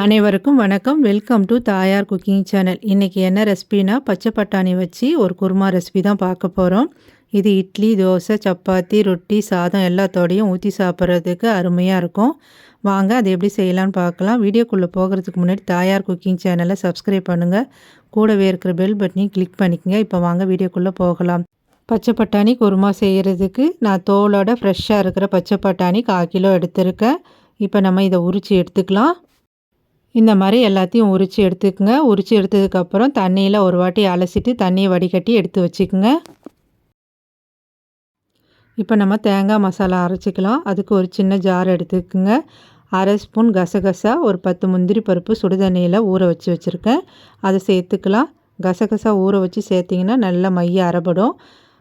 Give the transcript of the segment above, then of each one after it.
அனைவருக்கும் வணக்கம். Welcome to Thayar cooking channel. இன்றைக்கி என்ன ரெசிபினா பச்சை பட்டாணி வச்சு ஒரு குருமா ரெசிபி தான் பார்க்க போகிறோம் இது இட்லி தோசை சப்பாத்தி ரொட்டி சாதம் எல்லாத்தோடையும் ஊற்றி சாப்பிட்றதுக்கு அருமையாக இருக்கும். வாங்க அதை எப்படி செய்யலான்னு பார்க்கலாம். வீடியோக்குள்ளே போகிறதுக்கு முன்னாடி தாயார் குக்கிங் சேனலை சப்ஸ்கிரைப் பண்ணுங்கள் கூடவே இருக்கிற பெல் பட்டனையும் கிளிக் பண்ணிக்கங்க. இப்போ வாங்க வீடியோக்குள்ளே போகலாம். பச்சை பட்டாணி குருமா செய்கிறதுக்கு நான் தோலோட ஃப்ரெஷ்ஷாக இருக்கிற பச்சை பட்டாணி கால் கிலோ எடுத்திருக்கேன். இப்போ நம்ம இதை உரித்து எடுத்துக்கலாம். இந்த மாதிரி எல்லாத்தையும் உரித்து எடுத்துக்கோங்க. உரித்து எடுத்ததுக்கப்புறம் தண்ணியில் ஒரு வாட்டி அலசிட்டு தண்ணியை வடிகட்டி எடுத்து வச்சுக்கோங்க. இப்போ நம்ம தேங்காய் மசாலா அரைச்சிக்கலாம். அதுக்கு ஒரு சின்ன ஜார் எடுத்துக்கோங்க. அரை ஸ்பூன் கசகசா ஒரு பத்து முந்திரி பருப்பு சுடுதண்ணியில் ஊற வச்சு வச்சுருக்கேன். அதை சேர்த்துக்கலாம். கசகசா ஊற வச்சு சேர்த்திங்கன்னா நல்லா மைய அரைபடும்.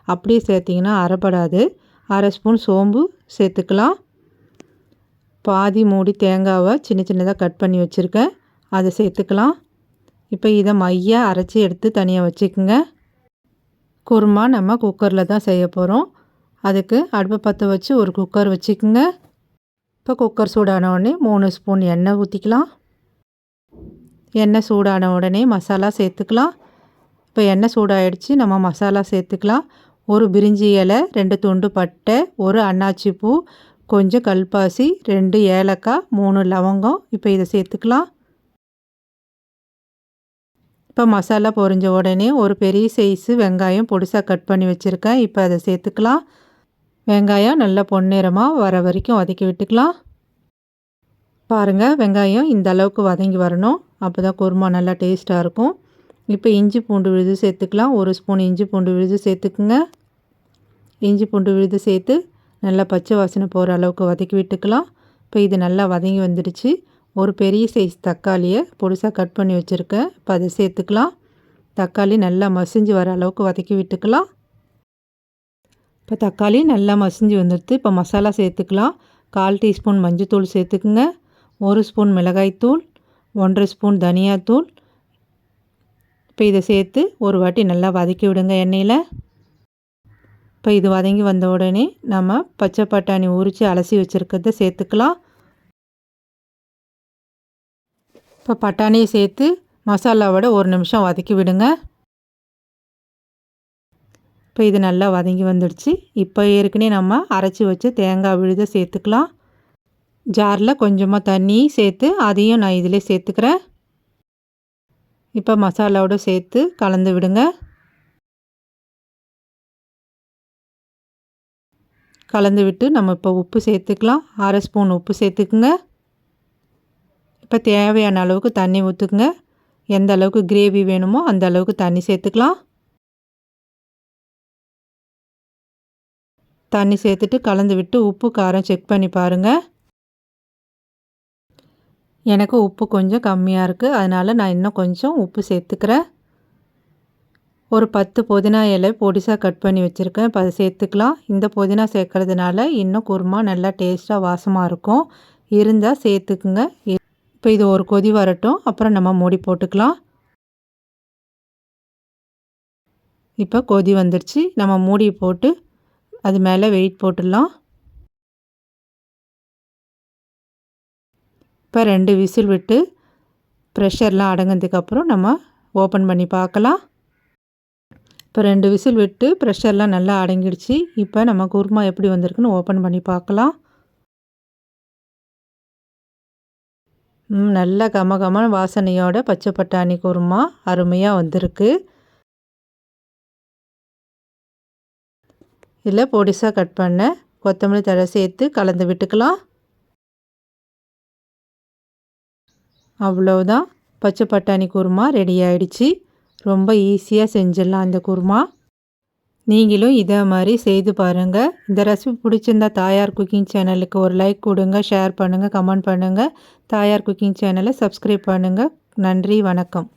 அப்படியே சேர்த்திங்கன்னா அரைபடாது. அரை ஸ்பூன் சோம்பு சேர்த்துக்கலாம். பாதி மூடி தேங்காவை சின்ன சின்னதாக கட் பண்ணி வச்சுருக்கேன். அதை சேர்த்துக்கலாம். இப்போ இதை மையாக அரைச்சி எடுத்து தனியாக வச்சுக்கோங்க. குருமா நம்ம குக்கரில் தான் செய்ய போகிறோம் அதுக்கு அடுப்பை பற்ற வச்சு ஒரு குக்கர் வச்சுக்கோங்க. இப்போ குக்கர் சூடான உடனே மூணு ஸ்பூன் எண்ணெய் ஊற்றிக்கலாம் எண்ணெய் சூடான உடனே மசாலா சேர்த்துக்கலாம். இப்போ எண்ணெய் சூடாகிடுச்சு நம்ம மசாலா சேர்த்துக்கலாம். ஒரு பிரிஞ்சி இலை ரெண்டு துண்டு பட்டை ஒரு அன்னாச்சி பூ கொஞ்சம் கல்பாசி ரெண்டு ஏலக்காய் மூணு லவங்கம். இப்போ இதை சேர்த்துக்கலாம். இப்போ மசாலா பொரிஞ்ச உடனே ஒரு பெரிய சைஸு வெங்காயம் பொடிசாக கட் பண்ணி வச்சுருக்கேன். இப்போ அதை சேர்த்துக்கலாம். வெங்காயம் நல்லா பொன்னிறமாக வர வரைக்கும் வதக்கி விட்டுக்கலாம். பாருங்கள் வெங்காயம் இந்த அளவுக்கு வதங்கி வரணும். அப்போ தான் குருமா நல்லா டேஸ்ட்டாக இருக்கும். இப்போ இஞ்சி பூண்டு விழுது சேர்த்துக்கலாம். ஒரு ஸ்பூன் இஞ்சி பூண்டு விழுது சேர்த்துக்குங்க. இஞ்சி பூண்டு விழுது சேர்த்து நல்லா பச்சை வாசனை போகிற அளவுக்கு வதக்கி விட்டுக்கலாம். இப்போ இது நல்லா வதங்கி வந்துடுச்சு. ஒரு பெரிய சைஸ் தக்காளியை பொடிசாக கட் பண்ணி வச்சுருக்கேன். இப்போ அதை சேர்த்துக்கலாம். தக்காளி நல்லா மசிஞ்சு வர அளவுக்கு வதக்கி விட்டுக்கலாம். இப்போ தக்காளி நல்லா மசிஞ்சு வந்துடுது. இப்போ மசாலா சேர்த்துக்கலாம். கால் டீஸ்பூன் மஞ்சத்தூள் சேர்த்துக்குங்க. ஒரு ஸ்பூன் மிளகாய்த்தூள் ஒன்றரை ஸ்பூன் தனியாத்தூள் இப்போ இதை சேர்த்து ஒரு வாட்டி நல்லா வதக்கி விடுங்க எண்ணெயில். இப்போ இது வதங்கி வந்த உடனே நம்ம பச்சை பட்டாணி உரித்து அலசி வச்சுருக்கிறத சேர்த்துக்கலாம். இப்போ பட்டாணியை சேர்த்து மசாலாவோட ஒரு நிமிஷம் வதக்கி விடுங்க. இப்போ இது நல்லா வதங்கி வந்துடுச்சு. இப்போ ஏற்கனவே நம்ம அரைச்சி வச்சு தேங்காய் விழுத சேர்த்துக்கலாம். ஜாரில் கொஞ்சமாக தண்ணி சேர்த்து அதையும் நான் இதிலே சேர்த்துக்கிறேன். இப்போ மசாலாவோட சேர்த்து கலந்து விடுங்க. கலந்து விட்டு நம்ம இப்போ உப்பு சேர்த்துக்கலாம். அரை ஸ்பூன் உப்பு சேர்த்துக்குங்க. இப்போ தேவையான அளவுக்கு தண்ணி ஊற்றுக்குங்க எந்த அளவுக்கு கிரேவி வேணுமோ அந்த அளவுக்கு தண்ணி சேர்த்துக்கலாம். தண்ணி சேர்த்துட்டு கலந்து விட்டு உப்பு காரம் செக் பண்ணி பாருங்கள் எனக்கு உப்பு கொஞ்சம் கம்மியாக இருக்குது அதனால் நான் இன்னும் கொஞ்சம் உப்பு சேர்த்துக்கிறேன். ஒரு பத்து புதினா இலை பொடிசாக கட் பண்ணி வச்சுருக்கேன். இப்போ அதை சேர்த்துக்கலாம். இந்த புதினா சேர்க்கறதுனால இன்னும் குருமா நல்லா டேஸ்ட்டாக வாசமாக இருக்கும். இருந்தால் சேர்த்துக்குங்க. இப்போ இது ஒரு கொதி வரட்டும். அப்புறம் நம்ம மூடி போட்டுக்கலாம். இப்போ கொதி வந்துடுச்சு நம்ம மூடி போட்டு அது மேலே வெயிட் போட்டுடலாம். இப்போ ரெண்டு விசில் விட்டு ப்ரெஷர்லாம் அடங்கினதுக்கப்புறம் நம்ம ஓப்பன் பண்ணி பார்க்கலாம். இப்போ ரெண்டு விசில் விட்டு ப்ரெஷர்லாம் நல்லா அடங்கிடுச்சு. இப்போ நம்ம குருமா எப்படி வந்திருக்குன்னு ஓப்பன் பண்ணி பார்க்கலாம். நல்ல கமகமான வாசனையோட பச்சை பட்டாணி குருமா அருமையாக வந்திருக்கு. இதில் பொடிசாக கட் பண்ண கொத்தமல்லி தழை சேர்த்து கலந்து விட்டுக்கலாம். அவ்வளோதான் பச்சை பட்டாணி குருமா ரெடி ஆயிடுச்சு. ரொம்ப ஈஸியாக செஞ்சிடலாம் அந்த குருமா. நீங்களும் இதே மாதிரி செய்து பாருங்கள் இந்த ரெசிபி பிடிச்சிருந்தா தாயார் குக்கிங் சேனலுக்கு ஒரு லைக் கொடுங்க ஷேர் பண்ணுங்கள் கமெண்ட் பண்ணுங்கள் தாயார் குக்கிங் சேனலை சப்ஸ்கிரைப் பண்ணுங்கள் நன்றி வணக்கம்.